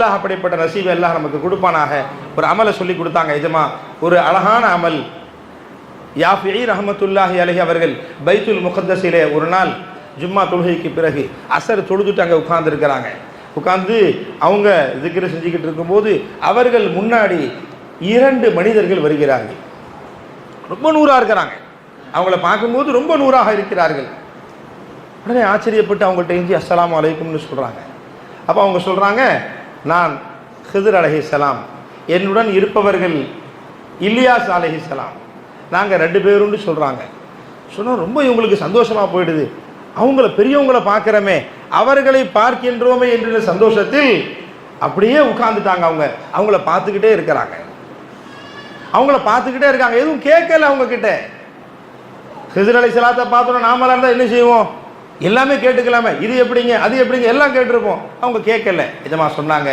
அல்லாஹ் அப்படிப்பட்ட நசீவை எல்லாம் நமக்கு கொடுப்பானாக. ஒரு அமலை சொல்லி கொடுத்தாங்க எஜமா. ஒரு அழகான அமல். யாஃபி ரஹமத்துல்லாஹி அலஹி அவர்கள் பைத்துல் முகத்தஸிலே ஒரு நாள் ஜும்மா தொழுகைக்கு பிறகு அசர் தொழுதுட்டு அங்கே உட்கார்ந்துருக்கிறாங்க. உட்கார்ந்து அவங்க திக்ரு செஞ்சுக்கிட்டு இருக்கும்போது அவர்கள் முன்னாடி இரண்டு மனிதர்கள் வருகிறார்கள். ரொம்ப நூறாக இருக்கிறாங்க. அவங்கள பார்க்கும்போது ரொம்ப நூறாக இருக்கிறார்கள். உடனே ஆச்சரியப்பட்டு அவங்கள்ட்ட எஞ்சி அஸ்லாம் அலைக்கும்னு சொல்கிறாங்க அப்போ அவங்க சொல்கிறாங்க நான் ஹிதர் அலஹிசலாம் என்னுடன் இருப்பவர்கள் இல்லியாஸ் அலஹிசலாம் நாங்கள் ரெண்டு பேருன்னு சொல்கிறாங்க சொன்னால் ரொம்ப இவங்களுக்கு சந்தோஷமாக போயிடுது. அவங்கள பெரியவங்களை பார்க்குறோமே அவர்களை பார்க்கின்றோமே என்ற சந்தோஷத்தில் அப்படியே உட்காந்துட்டாங்க அவங்க. அவங்கள பார்த்துக்கிட்டே இருக்கிறாங்க. அவங்கள பார்த்துக்கிட்டே இருக்காங்க. எதுவும் கேட்கல அவங்கக்கிட்ட ஹிசர் அலி சலாத்தை பார்த்தோன்னா நாமளாக இருந்தால் என்ன செய்வோம்? எல்லாமே கேட்டுக்கலாமே. இது எப்படிங்க? அது எப்படிங்க? எல்லாம் கேட்டிருப்போம் அவங்க கேட்கல. இதமா சொன்னாங்க.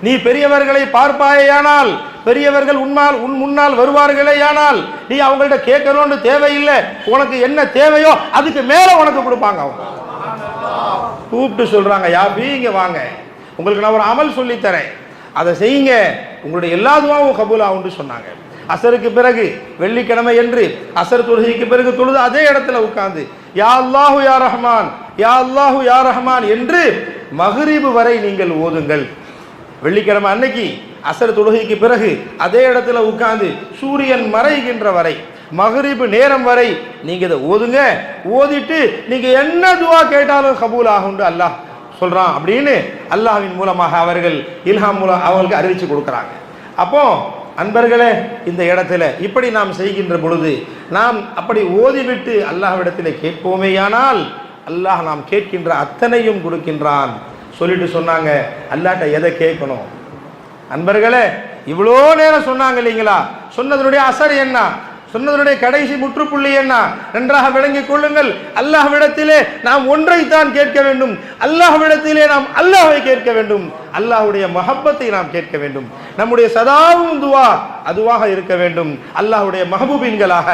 நீ பெரியவர்களை பார்ப்பாயானால் பெரியவர்கள் உன்னால் உன் முன்னால் வருவார்களேயானால் நீ அவங்கள்ட்ட கேட்கணும்னு தேவையில்லை. உனக்கு என்ன தேவையோ அதுக்கு மேல உனக்கு கொடுப்பாங்க அவங்க. கூப்பிட்டு சொல்றாங்க யாபி இங்க வாங்க. உங்களுக்கு நான் ஒரு அமல் சொல்லித் தரேன் அதை செய்யுங்க. உங்களுடைய எல்லா துவாவும் கபூல் ஆகும்னு சொன்னாங்க. அசருக்கு பிறகு வெள்ளிக்கிழமை என்று அசர் தொழுகைக்கு பிறகு தொழுது அதே இடத்துல உட்கார்ந்து யா அல்லாஹு யா ரஹ்மான் யா அல்லாஹு யா ரஹ்மான் என்று மகரிபு வரை நீங்கள் ஓதுங்கள். வெள்ளிக்கிழமை அன்னைக்கு அசர் தொழுகைக்கு பிறகு அதே இடத்துல உட்கார்ந்து சூரியன் மறைகின்ற வரை மகரிபு நேரம் வரை நீங்க இதை ஓதுங்க. ஓதிட்டு நீங்க என்ன துவா கேட்டாலும் கபூல் ஆகும்னு அல்லாஹ் சொல்றான் அப்படின்னு அல்லாஹ்வின் மூலமாக அவர்கள் இல்ஹாம் மூலம் அவங்களுக்கு அறிவிச்சு கொடுக்குறாங்க. அப்போ அன்பர்களே இந்த இடத்துல இப்படி நாம் செய்கின்ற பொழுது நாம் அப்படி ஓதிவிட்டு அல்லாஹ்விடத்தில் கேட்போமேயானால் அல்லாஹ் நாம் கேட்கின்ற அத்தனையும் கொடுக்கின்றான். சொல்லிட்டு சொன்னாங்க அல்லாட்ட எதை கேட்கணும்? அன்பர்களே இவ்வளோ நேரம் சொன்னாங்க இல்லைங்களா? சொன்னதனுடைய அசர் என்ன? சொன்னதனுடைய கடைசி முற்றுப்புள்ளி என்ன? நன்றாக விளங்கிக் கொள்ளுங்கள். அல்லாஹ்விடத்திலே நாம் ஒன்றைத்தான் கேட்க வேண்டும். அல்லாஹ்விடத்திலே நாம் அல்லாஹை கேட்க வேண்டும். அல்லாஹ்வுடைய மஹப்பத்தை நாம் கேட்க வேண்டும். நம்முடைய சதாவும் துவா அதுவாக இருக்க வேண்டும். அல்லாஹ்வுடைய மஹபூபின்களாக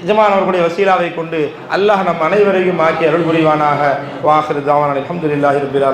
எஜமானவர்களுடைய வசீலாவை கொண்டு அல்லாஹ் நம் அனைவரையும் ஆக்கி அருள் புரிவானாக. வாஹிரு தாவான். அலமதுல்லாஹி ரபில்